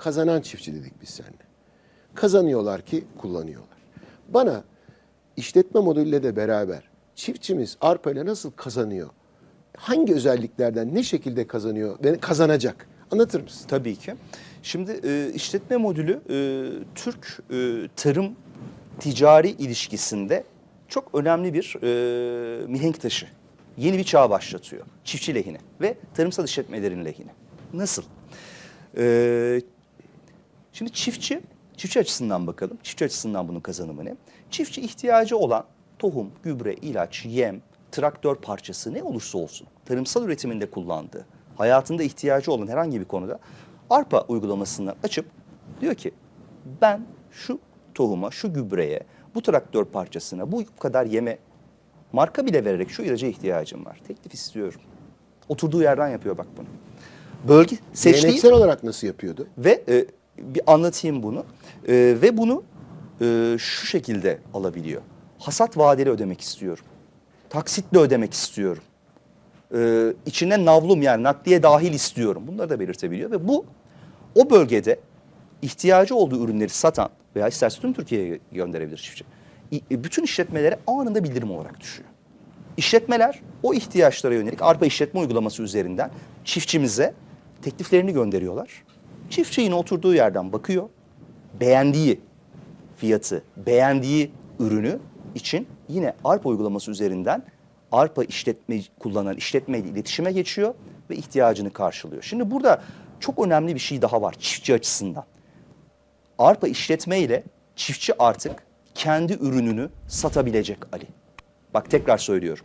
kazanan çiftçi dedik biz seninle. Kazanıyorlar ki kullanıyorlar. Bana işletme modeliyle de beraber çiftçimiz arpa ile nasıl kazanıyor? Hangi özelliklerden ne şekilde kazanıyor ve kazanacak? Anlatır mısın? Tabii ki. Şimdi e, işletme modülü e, Türk e, tarım ticari ilişkisinde çok önemli bir e, mihenk taşı. Yeni bir çağ başlatıyor. Çiftçi lehine ve tarımsal işletmelerin lehine. Nasıl? E, şimdi çiftçi, çiftçi açısından bakalım. Çiftçi açısından bunun kazanımı ne? Çiftçi ihtiyacı olan tohum, gübre, ilaç, yem, traktör parçası ne olursa olsun tarımsal üretiminde kullandığı, hayatında ihtiyacı olan herhangi bir konuda arpa uygulamasından açıp diyor ki ben şu tohuma, şu gübreye, bu traktör parçasına, bu kadar yeme marka bile vererek şu ilaca ihtiyacım var. Teklif istiyorum. Oturduğu yerden yapıyor bak bunu. Bölge seçtiği Geleneksel olarak nasıl yapıyordu? ve e, bir anlatayım bunu. E, ve bunu e, şu şekilde alabiliyor. Hasat vadeli ödemek istiyorum. Taksitle ödemek istiyorum. E, içine navlum yani nakliye dahil istiyorum. Bunları da belirtebiliyor ve bu o bölgede ihtiyacı olduğu ürünleri satan veya isterse tüm Türkiye'ye gönderebilir çiftçi. E, Bütün işletmelere anında bildirim olarak düşüyor. İşletmeler o ihtiyaçlara yönelik arpa işletme uygulaması üzerinden çiftçimize tekliflerini gönderiyorlar. Çiftçi yine oturduğu yerden bakıyor. Beğendiği fiyatı, beğendiği ürünü için yine arpa uygulaması üzerinden arpa işletme kullanan işletmeyle iletişime geçiyor ve ihtiyacını karşılıyor. Şimdi burada çok önemli bir şey daha var çiftçi açısından. Arpa işletme ile çiftçi artık kendi ürününü satabilecek Ali. Bak tekrar söylüyorum.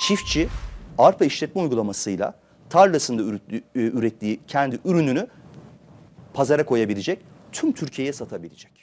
Çiftçi arpa işletme uygulamasıyla tarlasında ürettiği kendi ürününü pazara koyabilecek, tüm Türkiye'ye satabilecek.